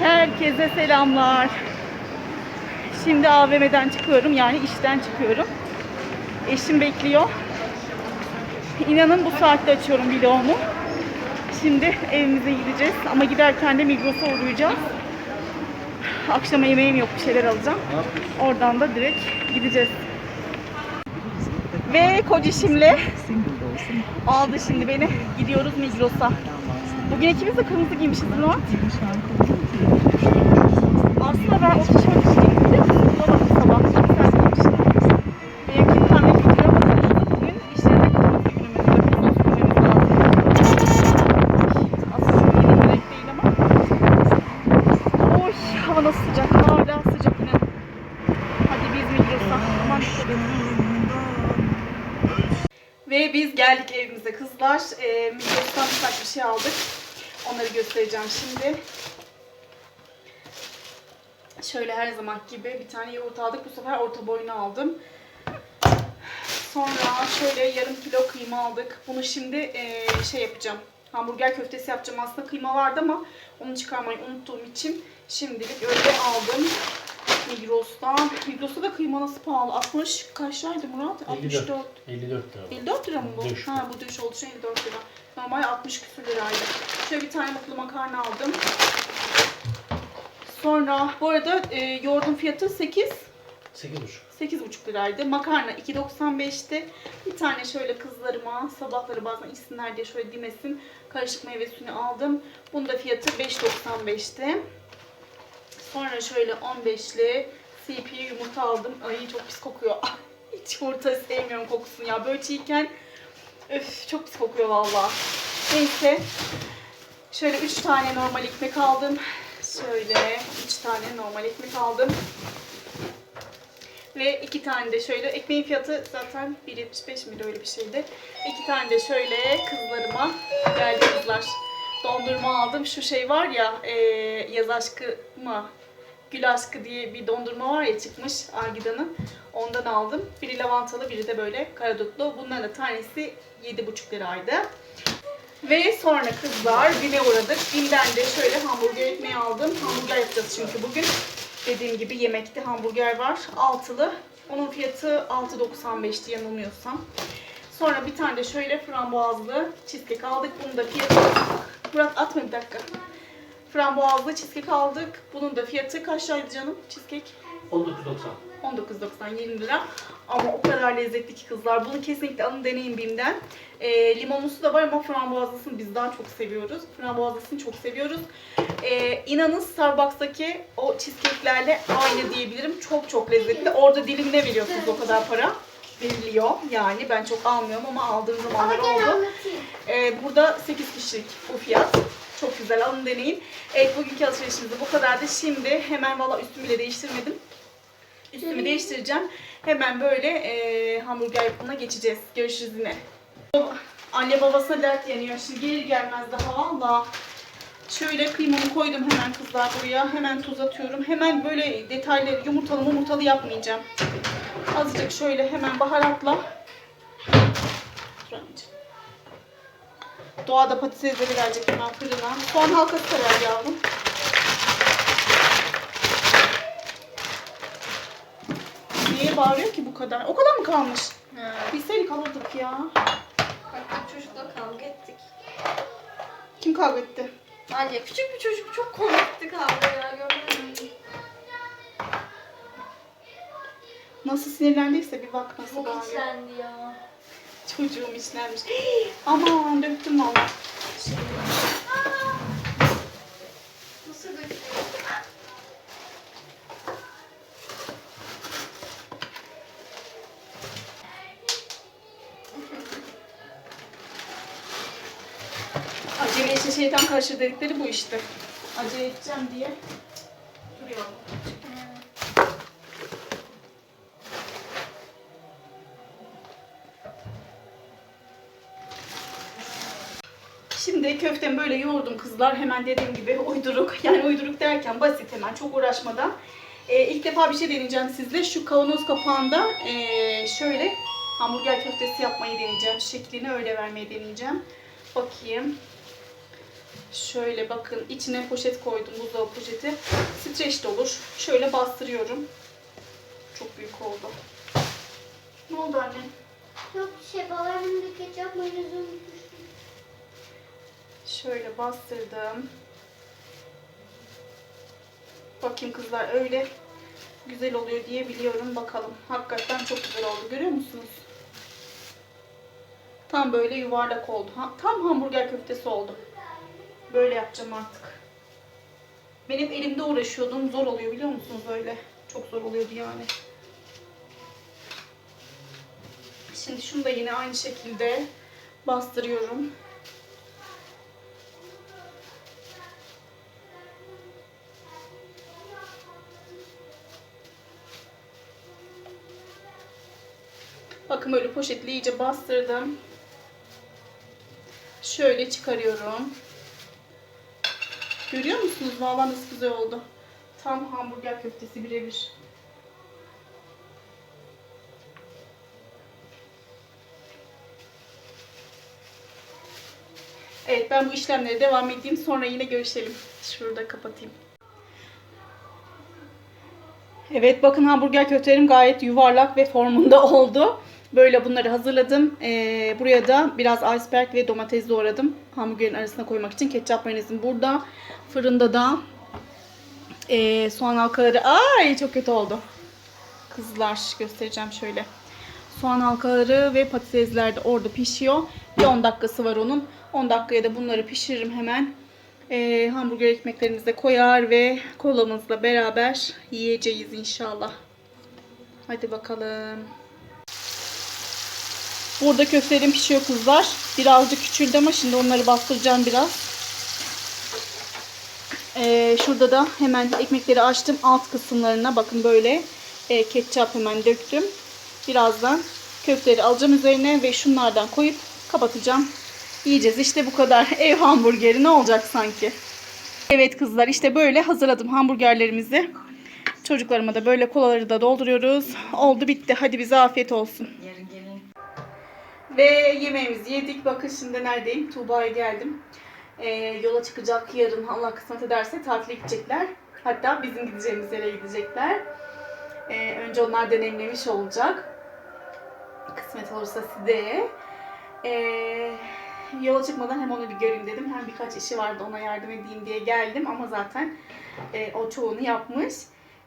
Herkese selamlar. Şimdi AVM'den çıkıyorum yani işten çıkıyorum. Eşim bekliyor. İnanın bu saatte açıyorum vlogumu. Şimdi evimize gideceğiz ama giderken de Migros'a uğrayacağız. Akşama yemeğim yok bir şeyler alacağım. Oradan da direkt gideceğiz. Ve kocişimle aldı şimdi beni. Gidiyoruz Migros'a. Bugün ikimiz de kırmızı giymişiz Murat. Aslında ben o biliyor musun? Bulamadım sabah. Sen giymişsin. Benimki tam götürüyor. Bugün iş yerine kırmızı günümüzde. Kırmızı günümüz lazım. Aslında yeni bir renk değil ama. Oy hava nasıl sıcak. Hala sıcak. Hadi biz edin. Ve biz geldik evimize kızlar. Ee, Migros'tan bir şey aldık. Onları göstereceğim şimdi. Şöyle her zaman gibi bir tane yoğurt aldık. Bu sefer orta boyunu aldım. Sonra şöyle yarım kilo kıyma aldık. Bunu şimdi eee, şey yapacağım. Hamburger köftesi yapacağım. Aslında kıyma vardı ama onu çıkarmayı unuttuğum için şimdilik öyle aldım. Migros'tan. Migros'ta da kıyma nasıl pahalı? 60 kaç liraydı Murat? 64. 54 lira. 54 lira mı bu? Düş. Ha bu düş olduğu için 54 lira. Normal 60 küsür liraydı. Şöyle bir tane mutlu makarna aldım. Sonra bu arada e, yoğurdun fiyatı 8 8,5. 8,5 liraydı. Makarna 2.95'ti. Bir tane şöyle kızlarıma sabahları bazen içsinler diye şöyle dimesin karışık meyve suyunu aldım. Bunun da fiyatı 5.95'ti. Sonra şöyle 15'li CP yumurta aldım. Ay çok pis kokuyor. Hiç yumurta sevmiyorum kokusunu ya. Böyle çiğken öf çok pis kokuyor valla. Neyse. Şöyle 3 tane normal ekmek aldım. Şöyle 3 tane normal ekmek aldım. Ve iki tane de şöyle, ekmeğin fiyatı zaten 1.75 miydi öyle bir şeydi. İki tane de şöyle kızlarıma geldi kızlar. Dondurma aldım. Şu şey var ya, e, yaz aşkı mı? Gül aşkı diye bir dondurma var ya çıkmış Argida'nın. Ondan aldım. Biri lavantalı, biri de böyle karadutlu. Bunların da tanesi 7,5 liraydı. Ve sonra kızlar BİM'e uğradık. BİM'den de şöyle hamburger ekmeği aldım. Hamburger yapacağız çünkü bugün. Dediğim gibi yemekte hamburger var. Altılı. Onun fiyatı 6.95'ti yanılmıyorsam. Sonra bir tane de şöyle frambuazlı cheesecake aldık. Bunun da fiyatı... Murat atma bir dakika. Frambuazlı cheesecake aldık. Bunun da fiyatı kaç liraydı canım cheesecake? 19.90. 19.90 20 lira. Ama o kadar lezzetli ki kızlar. Bunu kesinlikle alın deneyin BİM'den. Ee, limonlusu da var ama frambuazlısını biz daha çok seviyoruz. Frambuazlısını çok seviyoruz. Ee, inanın Starbucks'taki o cheesecake'lerle aynı diyebilirim. Çok çok lezzetli. Orada dilimine veriyorsunuz o kadar para. Veriliyor. Yani ben çok almıyorum ama aldığım zamanlar oldu. Ee, burada 8 kişilik bu fiyat. Çok güzel alın deneyin. Evet bugünkü alışverişimiz de bu kadardı. Şimdi hemen valla üstümü bile değiştirmedim. Üstümü değiştireceğim. Hemen böyle e, hamburger yapımına geçeceğiz. Görüşürüz yine. Anne babasına dert yanıyor. Şimdi gelir gelmez daha valla. Şöyle kıymamı koydum hemen kızlar buraya. Hemen tuz atıyorum. Hemen böyle detaylı yumurtalı yumurtalı yapmayacağım. Azıcık şöyle hemen baharatla. Doğada patatesleri verecek hemen fırına. Soğan halkası da yavrum. Niye bağırıyor ki bu kadar? O kadar mı kalmış? Bilseydik alırdık ya. Hatta çocukla kavga ettik. Kim kavga etti? Anne küçük bir çocuk çok komikti kavga ya görmedin mi? Nasıl sinirlendiyse bir bak nasıl Çok bağırıyor. içlendi ya. Çocuğum işlenmiş. Aman döktüm valla. Nasıl şeytan karşı dedikleri bu işte. Acele edeceğim diye duruyor. Şimdi köftemi böyle yoğurdum kızlar. Hemen dediğim gibi uyduruk. Yani uyduruk derken basit hemen çok uğraşmadan. Ee, ilk defa bir şey deneyeceğim sizle. Şu kavanoz kapağında ee, şöyle hamburger köftesi yapmayı deneyeceğim. Şeklini öyle vermeyi deneyeceğim. Bakayım. Şöyle bakın içine poşet koydum buzdolabı poşeti. Streç de olur. Şöyle bastırıyorum. Çok büyük oldu. Ne oldu anne? Yok bir şey da ketçap mayonezi unutmuştum. Şöyle bastırdım. Bakayım kızlar öyle güzel oluyor diye biliyorum. Bakalım. Hakikaten çok güzel oldu. Görüyor musunuz? Tam böyle yuvarlak oldu. Tam hamburger köftesi oldu. Böyle yapacağım artık. Benim elimde uğraşıyordum. Zor oluyor biliyor musunuz böyle? Çok zor oluyordu yani. Şimdi şunu da yine aynı şekilde bastırıyorum. Bakın böyle poşetle iyice bastırdım. Şöyle çıkarıyorum. Görüyor musunuz? Vallahi nasıl güzel oldu. Tam hamburger köftesi birebir. Evet ben bu işlemlere devam edeyim. Sonra yine görüşelim. Şurada kapatayım. Evet bakın hamburger köftelerim gayet yuvarlak ve formunda oldu. Böyle bunları hazırladım. Ee, buraya da biraz iceberg ve domates doğradım. Hamburgerin arasına koymak için. Ketçap mayonezim burada. Fırında da ee, soğan halkaları. Ay çok kötü oldu. Kızlar göstereceğim şöyle. Soğan halkaları ve patatesler de orada pişiyor. Bir 10 dakikası var onun. 10 dakikaya da bunları pişiririm hemen. Ee, hamburger ekmeklerimizi koyar ve kolamızla beraber yiyeceğiz inşallah. Hadi bakalım. Burada köftelerim pişiyor kızlar. Birazcık küçüldü ama şimdi onları bastıracağım biraz. Ee, şurada da hemen ekmekleri açtım. Alt kısımlarına bakın böyle e, ketçap hemen döktüm. Birazdan köfteleri alacağım üzerine ve şunlardan koyup kapatacağım. Yiyeceğiz. İşte bu kadar. Ev hamburgeri ne olacak sanki? Evet kızlar işte böyle hazırladım hamburgerlerimizi. Çocuklarıma da böyle kolaları da dolduruyoruz. Oldu bitti. Hadi bize afiyet olsun. Ve yemeğimizi yedik. Bakın şimdi neredeyim? Tuğba'ya geldim. Ee, yola çıkacak yarın Allah kısmet ederse tatile gidecekler. Hatta bizim gideceğimiz yere gidecekler. Ee, önce onlar deneyimlemiş olacak. Kısmet olursa size. Ee, yola çıkmadan hem onu bir göreyim dedim. Hem birkaç işi vardı ona yardım edeyim diye geldim. Ama zaten e, o çoğunu yapmış.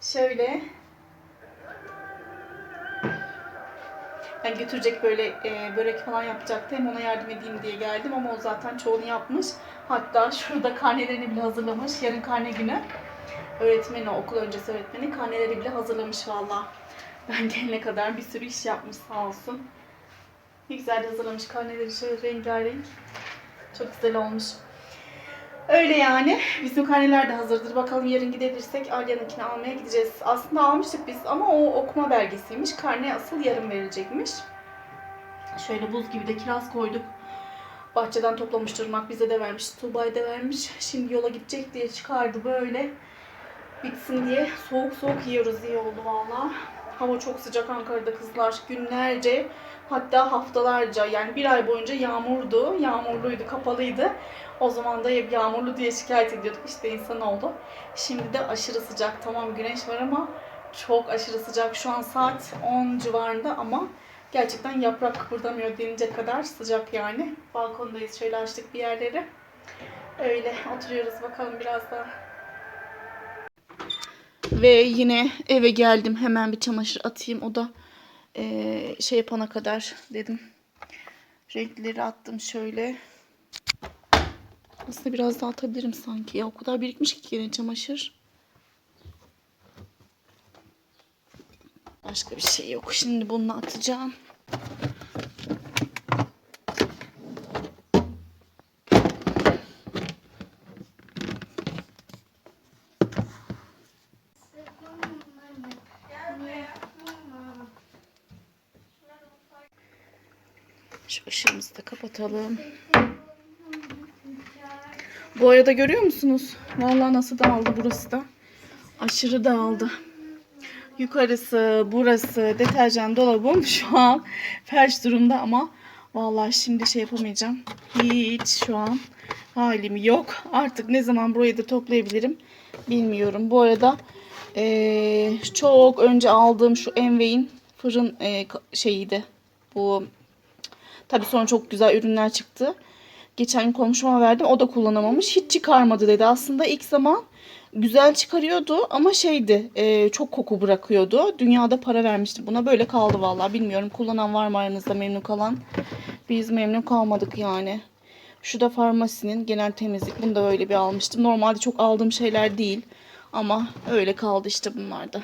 Şöyle Yani götürecek böyle e, börek falan yapacaktı. Hem ona yardım edeyim diye geldim ama o zaten çoğunu yapmış. Hatta şurada karnelerini bile hazırlamış. Yarın karne günü. Öğretmeni, okul öncesi öğretmeni karneleri bile hazırlamış valla. Ben gelene kadar bir sürü iş yapmış sağ olsun. Ne güzel hazırlamış karneleri şöyle rengarenk. Çok güzel olmuş. Öyle yani. Bizim karneler de hazırdır. Bakalım yarın gidebilirsek Alya'nınkini almaya gideceğiz. Aslında almıştık biz ama o okuma belgesiymiş. Karne asıl yarın verilecekmiş. Şöyle buz gibi de kiraz koyduk. Bahçeden toplamış durmak bize de vermiş. Tuğba'ya da vermiş. Şimdi yola gidecek diye çıkardı böyle. Bitsin diye soğuk soğuk yiyoruz. iyi oldu valla. Hava çok sıcak Ankara'da kızlar. Günlerce hatta haftalarca yani bir ay boyunca yağmurdu. Yağmurluydu, kapalıydı. O zaman da hep yağmurlu diye şikayet ediyorduk. İşte insan oldu. Şimdi de aşırı sıcak. Tamam güneş var ama çok aşırı sıcak. Şu an saat 10 civarında ama gerçekten yaprak kıpırdamıyor denilecek kadar sıcak yani. Balkondayız. Şöyle açtık bir yerleri. Öyle oturuyoruz bakalım biraz daha. Ve yine eve geldim. Hemen bir çamaşır atayım. O da eee, şey yapana kadar dedim. Renkleri attım şöyle. Aslında biraz daha atabilirim sanki. Ya o kadar birikmiş ki yine çamaşır. Başka bir şey yok. Şimdi bunu atacağım. Şu ışığımızı da kapatalım. Bu arada görüyor musunuz? Vallahi nasıl dağıldı burası da. Aşırı dağıldı. Yukarısı, burası, deterjan dolabım şu an felç durumda ama Vallahi şimdi şey yapamayacağım. Hiç şu an halim yok. Artık ne zaman burayı da toplayabilirim bilmiyorum. Bu arada eee, çok önce aldığım şu Envey'in fırın ka- şeyiydi. Bu tabii sonra çok güzel ürünler çıktı. Geçen gün komşuma verdim. O da kullanamamış. Hiç çıkarmadı dedi. Aslında ilk zaman güzel çıkarıyordu ama şeydi eee, çok koku bırakıyordu. Dünyada para vermişti buna. Böyle kaldı vallahi. Bilmiyorum kullanan var mı aranızda memnun kalan? Biz memnun kalmadık yani. Şu da farmasinin genel temizlik. Bunu da öyle bir almıştım. Normalde çok aldığım şeyler değil. Ama öyle kaldı işte bunlar da.